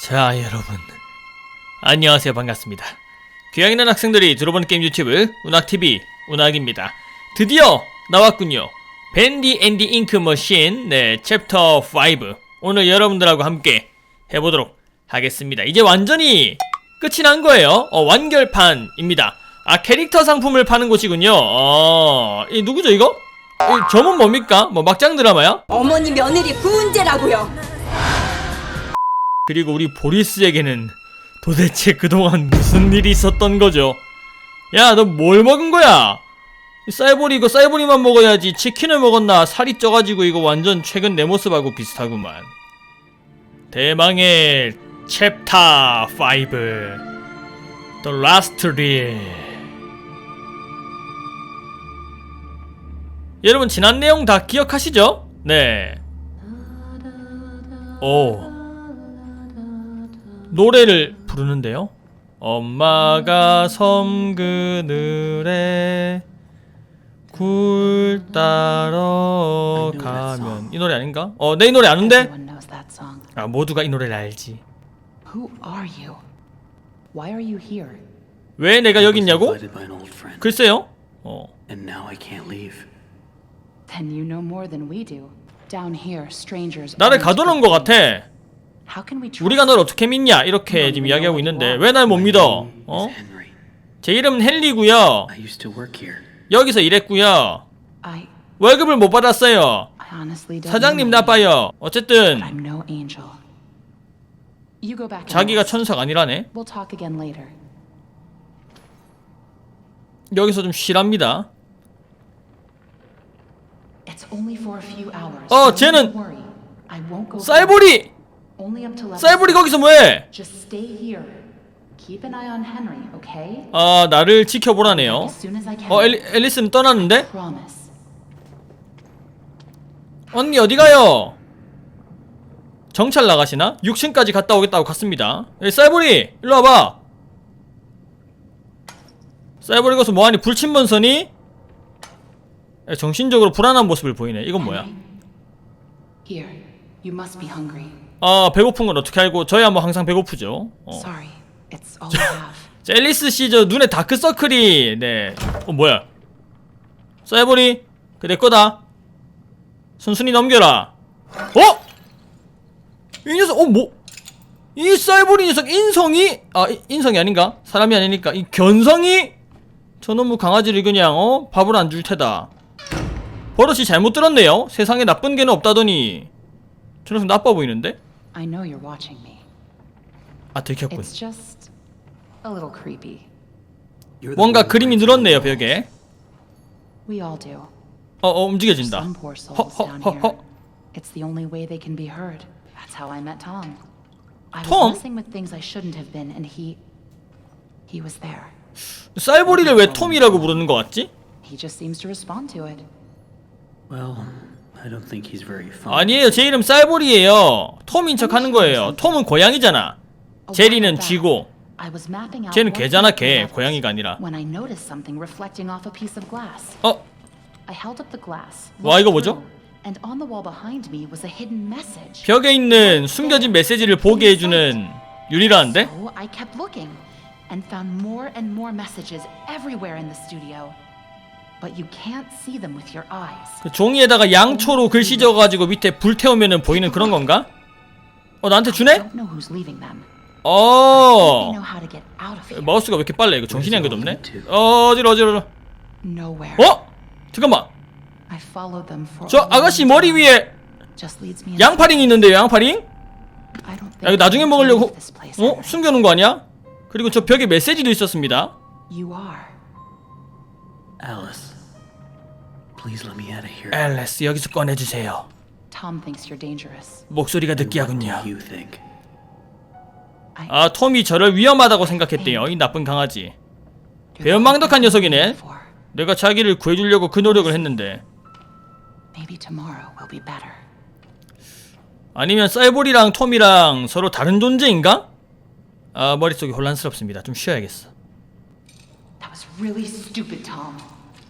자 여러분. 안녕하세요. 반갑습니다. 귀향 있는 학생들이 들어보는 게임 유튜브 운학TV 운학입니다. 드디어 나왔군요. 밴디 앤디 잉크 머신 네 챕터 5 오늘 여러분들하고 함께 해보도록 하겠습니다. 이제 완전히 끝이 난 거예요. 어, 완결판입니다. 아 캐릭터 상품을 파는 곳이군요. 어, 이 누구죠 이거? 이 점은 뭡니까? 뭐 막장 드라마야? 어머니 며느리 구은재라고요. 그리고 우리 보리스에게는 도대체 그동안 무슨 일이 있었던 거죠? 야, 너 뭘 먹은 거야? 이 사이보리 이거 사이보리만 먹어야지 치킨을 먹었나 살이 쪄가지고 이거 완전 최근 내 모습하고 비슷하구만. 대망의 챕터 5 The Last Reel 여러분 지난 내용 다 기억하시죠? 네. 오. 노래를 부르는데요. 엄마가 섬 그늘에 굴 따러 가면 이 노래 아닌가? 어, 내 이 노래 아는데? 아, 모두가 이 노래를 알지. Who are you? Why are you here? 왜 내가 여기 있냐고? 글쎄요. 어. and now I can't leave. Then you know more than we do. Down here, strangers. 나를 가둬놓은 것 같아. 우리가 널 어떻게 믿냐? 이렇게 지금 이야기하고 있는데 왜 날 못 믿어? 어? 제 이름은 헨리고요. 여기서 일했고요. I, 월급을 못 받았어요. I honestly don't. 사장님. 나빠요. 어쨌든 I'm no angel. You go back. and 자기가. 천사가 아니라네. We'll talk again later. 여기서 좀 쉬랍니다. 어, Don't 쟤는. 사이보리! Only up to level. 사이보리 거기서 뭐해? Just stay here. Keep an eye on Henry, okay? 아 나를 지켜보라네요. As soon as I can. 어 앨리, 앨리스는 떠났는데? Promise. 언니 어디 가요? 정찰 나가시나? 6층까지 갔다 오겠다고 갔습니다. 에이, 사이보리 일로 와봐. 사이보리 거기서 뭐하니? 불침번선이? 에, 정신적으로 불안한 모습을 보이네. 이건 뭐야? Here. You must be hungry. 아 배고픈 건 어떻게 알고? 저야 뭐 항상 배고프죠. 어. Sorry. It's all I have. 자, 앨리스 씨 저 눈에 다크서클이 네. 어 뭐야? 사이보리 그내 거다. 순순히 넘겨라. 어? 이 녀석 어 뭐? 이 사이보리 녀석 인성이 아 이- 인성이 아닌가? 사람이 아니니까 이 견성이 저놈의 강아지를 그냥 어 밥을 안 줄 테다. 버릇이 잘못 들었네요. 세상에 나쁜 개는 없다더니 저 녀석 나빠 보이는데? I know you're watching me. 아 들켰군. It's just a little creepy. You're the 뭔가 one who 그림이 writes 늘었네요 all the 벽에. We all do. 어, 어 움직여진다. Some poor souls 허, 허, down 허, here. 허. It's the only way they can be heard. That's how I met Tom. I Tom? was messing with things I shouldn't have been, and he he was there. 사이보리를 왜 톰이라고 부르는 것 같지? He just seems to respond to it. Well, I don't think he's very fun. 아니에요 제 이름 사이보리예요 톰인 척 하는 거예요 톰은 고양이잖아 제리는 쥐고 I was mapping out 쟤는 개잖아 the 개 고양이가 아니라 When I noticed something reflecting off a piece of glass. 어? I held up the glass. 와, 이거 뭐죠? through, And on the wall behind me was a hidden message. 벽에 있는 숨겨진 메시지를 보게 해주는 유리라는데? But you can't see them with your eyes. 그 종이에다가 양초로 글씨 적어가지고 밑에 불 태우면 보이는 그런 건가? 어 나한테 I 주네? don't know who's leaving them. They 어 know how to get out of here. 마우스가 왜 이렇게 빨라 이거 정신이 한 개도 없네 어 어지러 어지러 Nowhere. 어? 잠깐만 I followed them for 저 a long 아가씨 머리 time. 위에 Just leads me 양파링 있는데요 양파링? I don't think 야, 이거 나중에 I can 먹으려고 leave this place, 어? 숨겨놓은 거 아니야? 그리고 저 벽에 메시지도 있었습니다 You are. Alice, please let me out of here. 앨리스 여기서 꺼내주세요 Tom thinks you're dangerous. 목소리가 And what do 느끼하군요 you think? I 아 톰이 저를 위험하다고 생각했대요 이 나쁜 강아지 배은망덕한 녀석이네 for. 내가 자기를 구해주려고 그 노력을 했는데 Maybe tomorrow will be better. 아니면 사이보리랑 톰이랑 서로 다른 존재인가? 아 머릿속이 혼란스럽습니다 좀 쉬어야겠어 That was really stupid, Tom.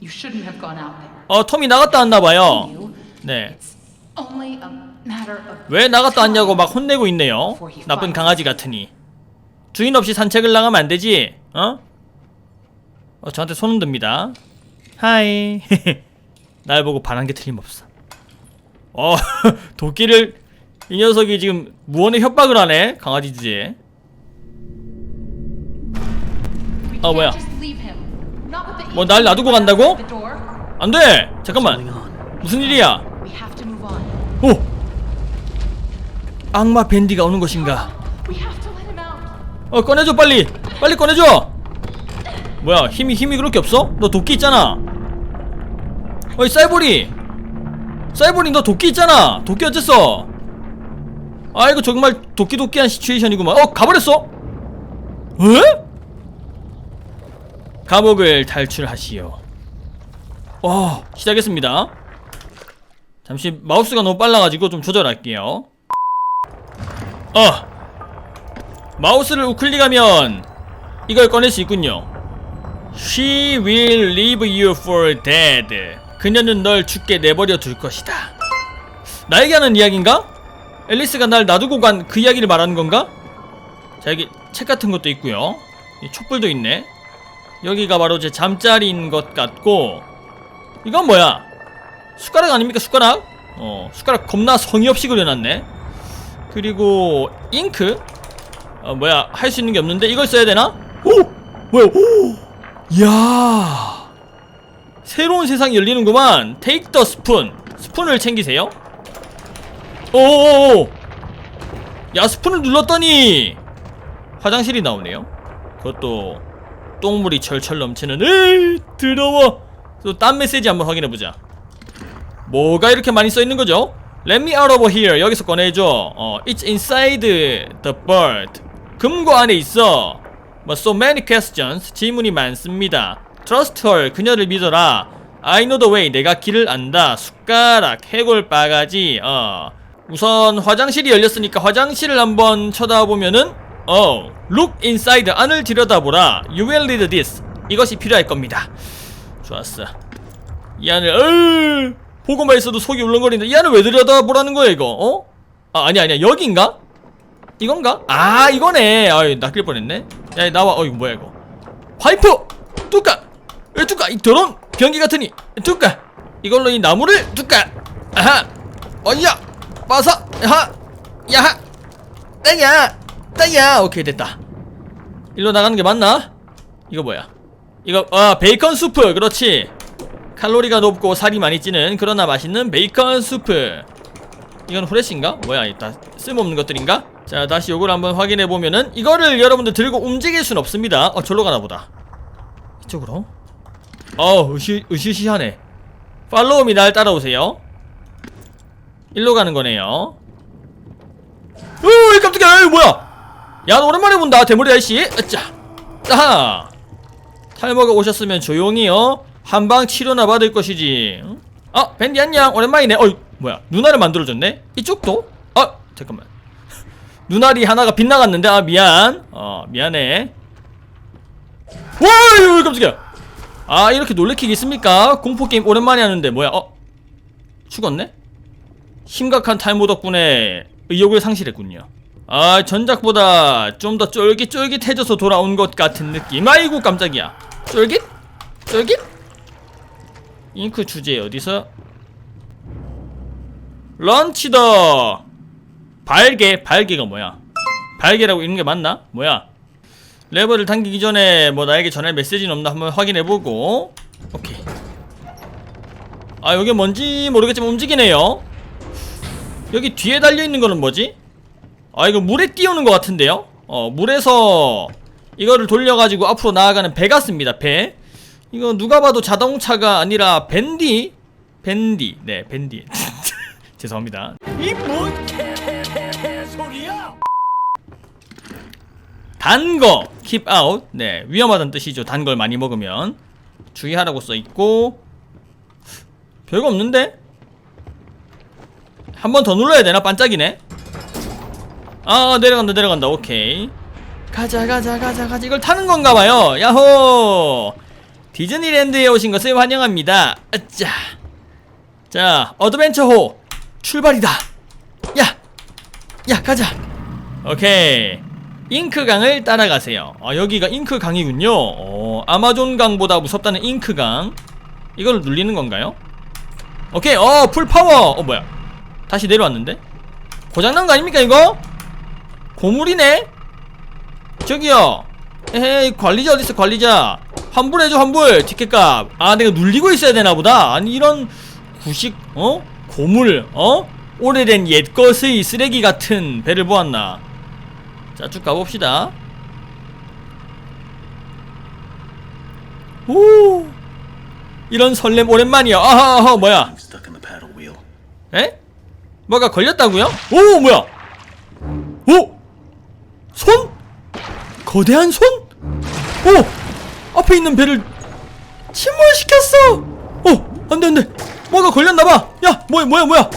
You shouldn't have gone out there. 어 톰이 나갔다 왔나 봐요 You. 네 It's only a matter of 왜 나갔다 왔냐고 막 혼내고 있네요. 나쁜 강아지 같으니. 주인 없이 산책을 나가면 안 되지? 어? 어 저한테 손 흔듭니다. 하이. 날 보고 반한 게 틀림없어. 어, 도끼를 이 녀석이 지금 무언의 협박을 하네. 강아지 주제에. we 어, 뭐야? 뭐 날 놔두고 간다고? the door. 안 돼. Going 잠깐만. 무슨 일이야? 오. 악마 밴디가 오는 것인가? 어 꺼내줘 빨리 빨리 꺼내줘 뭐야 힘이 힘이 그렇게 없어? 너 도끼 있잖아 어이 사이보리 사이보리 너 도끼 있잖아 도끼 어쨌어 아 이거 정말 도끼도끼한 시츄에이션이구만 어 가버렸어 에? 감옥을 탈출하시오 와 시작했습니다 잠시 마우스가 너무 빨라가지고 좀 조절할게요 어 마우스를 우클릭하면 이걸 꺼낼 수 있군요. She will leave you for dead. 그녀는 널 죽게 내버려 둘 것이다. 나에게 하는 이야기인가? 앨리스가 날 놔두고 간 그 이야기를 말하는 건가? 자 여기 책 같은 것도 있고요. 이 촛불도 있네. 여기가 바로 제 잠자리인 것 같고 이건 뭐야? 숟가락 아닙니까 숟가락? 어 숟가락 겁나 성의 없이 그려놨네. 그리고 잉크? 어 뭐야 할 수 있는 게 없는데 이걸 써야 되나? 오! 뭐야 오! 이야! 새로운 세상이 열리는구만. 테이크 더 스푼 스푼을 챙기세요. 오오오! 야 스푼을 눌렀더니 화장실이 나오네요. 그것도 똥물이 철철 넘치는 에이 더러워 또 딴 메시지 한번 확인해보자 뭐가 이렇게 많이 써있는 거죠? Let me out of here. 여기서 꺼내줘. 어, it's inside the bird. 금고 안에 있어. 뭐 so many questions. 질문이 많습니다. Trust her. 그녀를 믿어라. I know the way. 내가 길을 안다. 숟가락, 해골 바가지. 어. 우선 화장실이 열렸으니까 화장실을 한번 쳐다보면은 어, look inside. 안을 들여다보라. You will need this. 이것이 필요할 겁니다. 좋았어. 이 안을 어이 보고만 있어도 속이 울렁거리는데 이 안을 왜 들여다보라는 거야 이거? 어? 아 아니야 아니야. 여기인가? 이건가? 아 이거네. 아이 낚일 뻔했네. 야 나와. 어 이거 뭐야 이거? 파이프 뚜까! 왜 뚜까? 이 더러운 변기 같으니. 뚜까! 이걸로 이 나무를 뚜까! 아하! 어이야! 빠사 야하! 야하! 따야 따야. 오케이 됐다. 일로 나가는 게 맞나? 이거 뭐야? 이거 아 베이컨 수프. 그렇지. 칼로리가 높고 살이 많이 찌는 그러나 맛있는 베이컨 수프. 이건 후레쉬인가? 뭐야 이다 쓸모없는 것들인가? 자 다시 요걸 한번 확인해 보면은 이거를 여러분들 들고 움직일 순 없습니다. 어 절로 가나 보다. 이쪽으로? 어 으시, 으시시하네. 팔로우미 날 따라오세요. 일로 가는 거네요. 으이 깜짝이야. 에이, 뭐야 야너 오랜만에 본다 대머리 아저씨. 으짜 따하. 탈모가 오셨으면 조용히요. 한방 치료나 받을 것이지. 응? 어 밴디 안녕. 오랜만이네. 어이 뭐야. 눈알을 만들어줬네? 이쪽도? 아 잠깐만. 눈알이 하나가 빗나갔는데? 아 미안. 어 미안해. 와이 깜짝이야. 아 이렇게 놀래키기 있습니까? 공포게임 오랜만에 하는데 뭐야? 어 죽었네? 심각한 탈모 덕분에 의욕을 상실했군요 아 전작보다 좀 더 쫄깃쫄깃해져서 돌아온 것 같은 느낌 아이고 깜짝이야 쫄깃? 쫄깃? 잉크 주제 어디서? 런치더 발개 발개가 뭐야 발개라고 읽는 게 맞나? 뭐야 레버를 당기기 전에 뭐 나에게 전할 메시지는 없나 한번 확인해보고 오케이 아 여기 뭔지 모르겠지만 움직이네요 여기 뒤에 달려있는 거는 뭐지? 아 이거 물에 띄우는 것 같은데요? 어 물에서 이거를 돌려가지고 앞으로 나아가는 배 같습니다 배 이거 누가 봐도 자동차가 아니라 밴디? 밴디 네 밴디 죄송합니다 이뭔 개소리야 단거 keep out 네 위험하다는 뜻이죠 단 걸 많이 먹으면 주의하라고 써있고 별거 없는데? 한 번 더 눌러야 되나? 반짝이네 아 내려간다 내려간다 오케이 가자 가자 가자 가자 이걸 타는 건가 봐요 야호 디즈니랜드에 오신 것을 환영합니다 아짜 자 어드벤처호 출발이다. 야, 야 가자. 오케이. 잉크강을 따라가세요. 아 여기가 잉크강이군요. 어, 아마존강보다 무섭다는 잉크강. 이걸 눌리는 건가요? 오케이. 어, 풀 파워. 어 뭐야? 다시 내려왔는데? 고장난 거 아닙니까 이거? 고물이네? 저기요. 에헤이 관리자 어딨어 관리자. 환불해줘 환불 티켓값. 아 내가 눌리고 있어야 되나 보다. 아니 이런 구식 어 고물 어 오래된 옛것의 쓰레기 같은 배를 보았나. 자 쭉 가봅시다. 오 이런 설렘 오랜만이야. 아하, 뭐야? 에? 뭐가 걸렸다고요? 오 뭐야? 오 손? 거대한 손? 오 앞에 있는 배를 침몰시켰어. 오 안돼 안돼 뭐가 걸렸나봐. 야 뭐야 뭐야 뭐야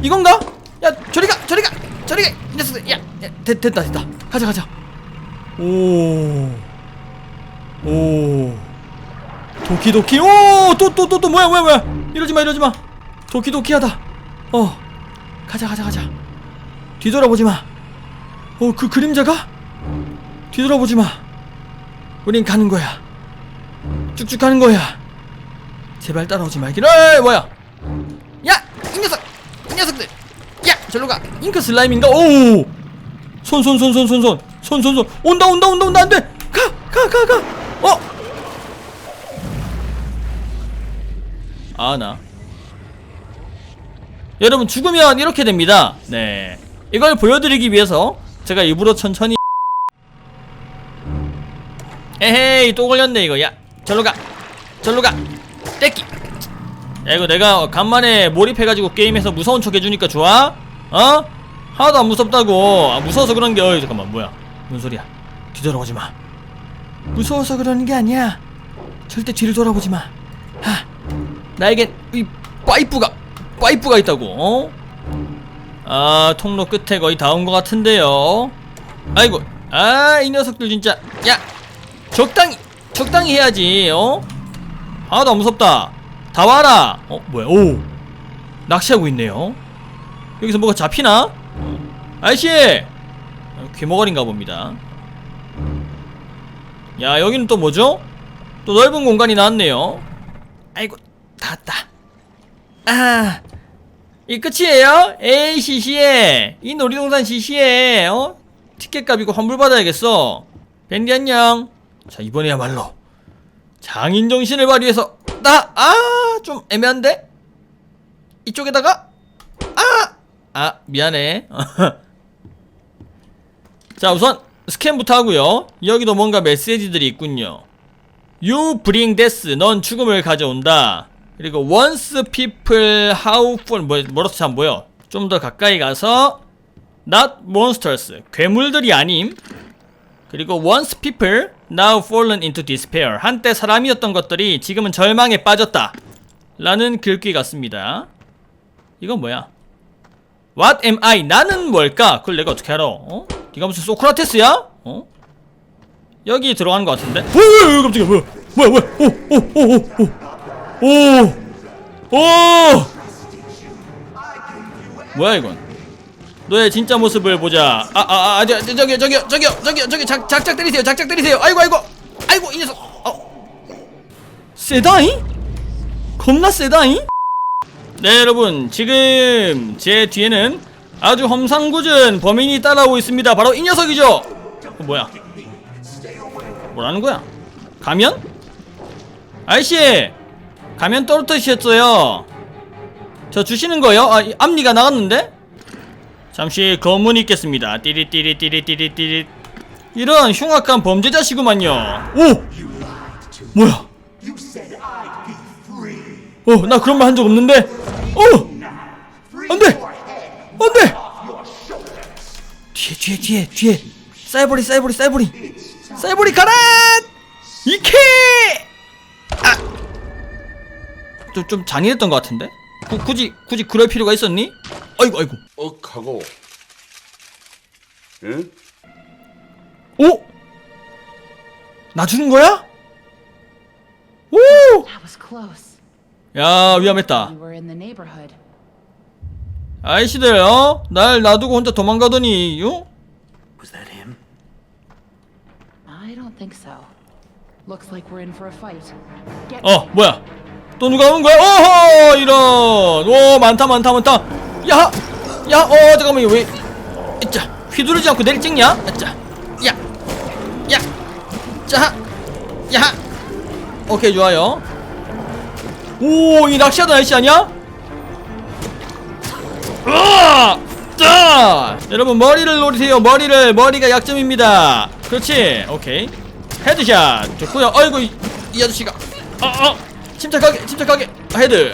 이건가? 야 저리가 저리가 저리가 이 녀석들 야, 야 됐, 됐다 됐다 가자 가자. 오 오. 도키도키 오 또 또 또 또 뭐야 뭐야 뭐야 이러지마 이러지마 도키도키하다 어 가자 가자 가자 뒤돌아보지마 어 그 그림자가? 뒤돌아보지 마. 우린 가는 거야. 쭉쭉 가는 거야. 제발 따라오지 말길 에이 뭐야? 야 이 녀석! 이 녀석들! 야 절로 가! 잉크 슬라임인가? 오 손 손 손 손 손 손. 손 손 손. 온다 온다 온다 온다. 안 돼! 가 가 가 가 어! 아 나. 여러분 죽으면 이렇게 됩니다. 네. 이걸 보여드리기 위해서 제가 일부러 천천히. 에헤이 또 걸렸네 이거. 야 절로 가. 절로 가. 떼끼. 야 이거 내가 간만에 몰입해가지고 게임에서 무서운 척 해주니까 좋아? 어? 하나도 안 무섭다고. 아 무서워서 그런 게 어이 잠깐만 뭐야? 뭔 소리야? 뒤돌아보지 마. 무서워서 그러는 게 아니야. 절대 뒤를 돌아보지 마. 하. 나에겐 이 파이프가 파이프가 있다고 어? 아 통로 끝에 거의 다 온 것 같은데요. 아이고 아 이 녀석들 진짜 야 적당히 적당히 해야지 어? 하나도 안 무섭다. 다 와라. 어 뭐야 오. 낚시하고 있네요. 여기서 뭐가 잡히나? 아이씨! 어, 귀머거리인가 봅니다. 야 여기는 또 뭐죠? 또 넓은 공간이 나왔네요. 아이고 다 왔다. 아, 이 끝이에요? 에이 시시해 이 놀이동산 시시해 어? 티켓값 이거 환불 받아야겠어. 밴디 안녕. 자 이번에야말로 장인 정신을 발휘해서 나 아 좀 애매한데? 이쪽에다가 아 아 미안해. 자 우선 스캔부터 하고요. 여기도 뭔가 메시지들이 있군요. You bring death 넌 죽음을 가져온다 그리고 once people how far 뭐, 뭐라서 잘안 보여 좀 더 가까이 가서 not monsters 괴물들이 아님 그리고 once people now fallen into despair 한때 사람이었던 것들이 지금은 절망에 빠졌다 라는 글귀 같습니다 이건 뭐야 What am I? 나는 뭘까? 그걸 내가 어떻게 알아? 어? 네가 무슨 소크라테스야? 어? 여기 들어가는 것 같은데? 오, 깜짝이야 뭐야 뭐야 뭐야 오오오오오 오! 뭐야 이건? 너의 진짜 모습을 보자. 아 아아 아, 저, 저, 저기 저기 저기 저기 저기 작, 작작 때리세요 작작 때리세요. 아이고 아이고 아이고 이 녀석. 어. 세다잉? 겁나 세다잉? 네 여러분 지금 제 뒤에는 아주 험상궂은 범인이 따라오고 있습니다. 바로 이 녀석이죠. 어, 뭐야? 뭐라는 거야? 가면? 아이씨 가면 떨어뜨리셨어요 저 주시는 거요? 아이 앞니가 나갔는데? 잠시 검문이 있겠습니다 띠리띠리띠리띠리띠리 이런 흉악한 범죄자시구만요 오! 뭐야 어, 나 그런 말 한 적 없는데? 어! 안 돼! 안 돼! 뒤에, 뒤에, 뒤에, 뒤에. 사이버리, 사이버리, 사이버리. 사이버리 가라! 이케! 아! 좀, 좀 잔인했던 것 같은데? 구, 굳이, 굳이 그럴 필요가 있었니? 아이고, 아이고. 억하고 응? 오! 나 주는 거야? 오! That was close. 야, 위험했다. We were in the neighborhood. 아이씨들 어? 날 놔두고 혼자 도망가더니 요? Was that him? I don't think so. Looks like we're in for a fight. Get 어 뭐야 또 누가 오는 거야? 어허 이런. 오 많다 많다 많다. 야 야 어 잠깐만 이거 왜자 휘두르지 않고 내리 찍냐? 자 야 야 자 야. 오케이 좋아요. 오 이 낚시하던 아저씨 아니야? 으아! 자 여러분 머리를 노리세요. 머리를 머리가 약점입니다. 그렇지? 오케이. 헤드샷. 좋고요. 어이구 이, 이 아저씨가. 어 어 침착하게 침착하게. 아, 헤드.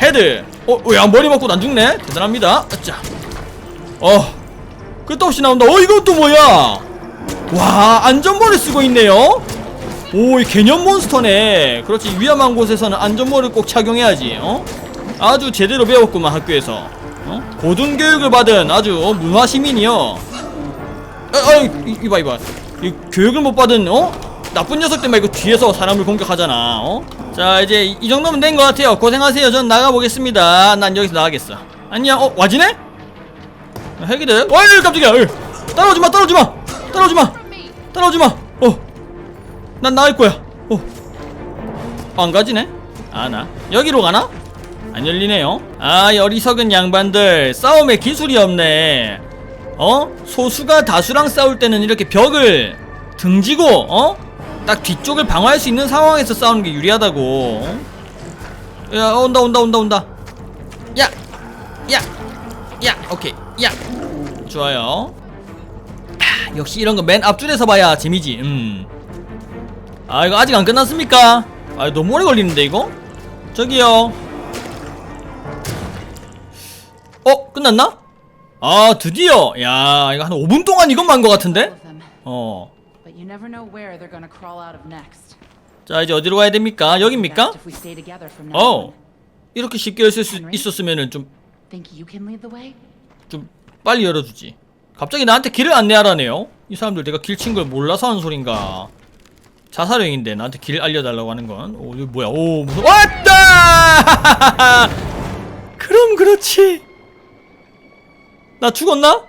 헤드. 어야 머리 맞고 안 죽네? 대단합니다. 자 어. 끝도 없이 나온다. 어 이건 또 뭐야? 와 안전모를 쓰고 있네요. 오이 개념 몬스터네. 그렇지 위험한 곳에서는 안전모를 꼭 착용해야지 어? 아주 제대로 배웠구만 학교에서. 어? 고등교육을 받은 아주 문화 시민이요. 어, 어, 이- 이봐 이봐. 이 교육을 못 받은 어? 나쁜 녀석들 말고 뒤에서 사람을 공격하잖아 어? 자 이제 이, 이 정도면 된 것 같아요. 고생하세요. 전 나가보겠습니다. 난 여기서 나가겠어. 안녕. 어 와지네? 핵이들? 어이 깜짝이야. 어이. 따라오지마 따라오지마. 따라오지마. 따라오지마. 어난 나갈 거야. 어 안 가지네? 아나. 여기로 가나? 안 열리네요. 아이 어리석은 양반들. 싸움에 기술이 없네. 어? 소수가 다수랑 싸울 때는 이렇게 벽을 등지고 어 딱 뒤쪽을 방어할 수 있는 상황에서 싸우는 게 유리하다고 어? 야 온다 온다 온다 온다 야 야, 야, 오케이, 야, 좋아요. 아, 역시 이런 거 맨 앞줄에서 봐야 재미지. 음. 아 이거 아직 안 끝났습니까? 아 너무 오래 걸리는데 이거? 저기요. 어 끝났나? 아 드디어. 야 이거 한 5분 동안 이것만 한 것 같은데? 어. But you never know where they're gonna crawl out of next. 자 이제 어디로 가야 됩니까? 여기입니까? Best if we stay together from now 어. on. 이렇게 쉽게 열수 있었으면은 좀 Think you can lead the way? 좀 빨리 열어주지. 갑자기 나한테 길을 안내하라네요. 이 사람들 내가 길 친 걸 몰라서 하는 소린가. 자살행인데 나한테 길 알려달라고 하는 건. 오 이거 뭐야? 오 무슨 왔다. 그럼 그렇지. 나 죽었나?